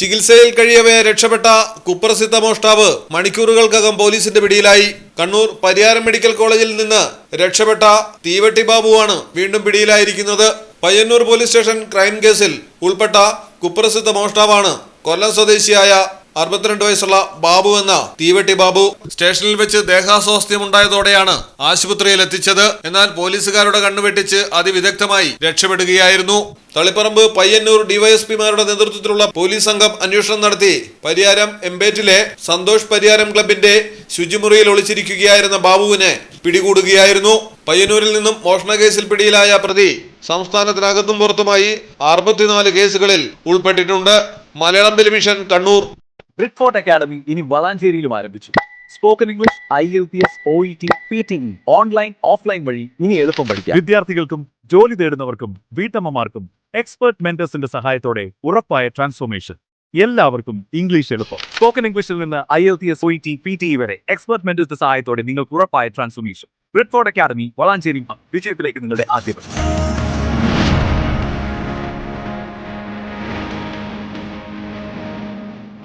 ചികിത്സയിൽ കഴിയവേ രക്ഷപ്പെട്ട കുപ്രസിദ്ധ മോഷ്ടാവ് മണിക്കൂറുകൾക്കകം പോലീസിന്റെ പിടിയിലായി. കണ്ണൂർ പരിയാരം മെഡിക്കൽ കോളേജിൽ നിന്ന് രക്ഷപ്പെട്ട തീവട്ടി ബാബുവാണ് വീണ്ടും പിടിയിലായിരിക്കുന്നത്. പയ്യന്നൂർ പോലീസ് സ്റ്റേഷൻ ക്രൈം കേസിൽ ഉൾപ്പെട്ട കുപ്രസിദ്ധ മോഷ്ടാവാണ് കൊല്ലം സ്വദേശിയായ അറുപത്തിരണ്ട് വയസ്സുള്ള ബാബു എന്ന തീവെട്ടി ബാബു സ്റ്റേഷനിൽ വെച്ച് ദേഹാസ്വാസ്ഥ്യം ദേഹാസ്വാസ്ഥ്യമുണ്ടായതോടെയാണ് ആശുപത്രിയിൽ എത്തിച്ചത്. എന്നാൽ പോലീസുകാരുടെ കണ്ണുവെട്ടിച്ച് അതിവിദഗ്ധമായി രക്ഷപ്പെടുകയായിരുന്നു. തളിപ്പറമ്പ് പയ്യന്നൂർ ഡിവൈഎസ്പിമാരുടെ നേതൃത്വത്തിലുള്ള പോലീസ് സംഘം അന്വേഷണം നടത്തി. പരിയാരം എംബേറ്റിലെ സന്തോഷ് പരിയാരം ക്ലബിന്റെ ശുചിമുറിയിൽ ഒളിച്ചിരിക്കുകയായിരുന്ന ബാബുവിനെ പിടികൂടുകയായിരുന്നു. പയ്യന്നൂരിൽ നിന്നും മോഷണ കേസിൽ പിടിയിലായ പ്രതി സംസ്ഥാനത്തിനകത്തും പുറത്തുമായി അറുപത്തിനാല് കേസുകളിൽ ഉൾപ്പെട്ടിട്ടുണ്ട്. Malayalam television Kannur. Bridfort academy ഇനി വളാഞ്ചേരിയിലും ആരംഭിച്ചു. Spoken English I L P S O E T P T online offline വഴി ഇനി എളുപ്പം പഠിക്കാം. വിദ്യാർത്ഥികൾക്കും ജോലി തേടുന്നവർക്കും വീട്ടമ്മമാർക്കും എക്സ്പെർട്ട് മെന്റേഴ്സിന്റെ സഹായത്തോടെ ഉറപ്പായ ട്രാൻസ്ഫോർമേഷൻ എല്ലാവർക്കും ഇംഗ്ലീഷ് എളുപ്പം. സ്പോക്കൺ ഇംഗ്ലീഷിൽ നിന്ന് I L T S O E T P T വരെ എക്സ്പെർട്ട് മെന്റേഴ്സിന്റെ സഹായത്തോടെ നിങ്ങൾക്ക് ഉറപ്പായ ട്രാൻസ്ഫോർമേഷൻ ബ്രിഡ്ഫോർട്ട് അക്കാദമി വളാഞ്ചേരി വിജയത്തിലേക്ക് നിങ്ങളുടെ ആദ്യം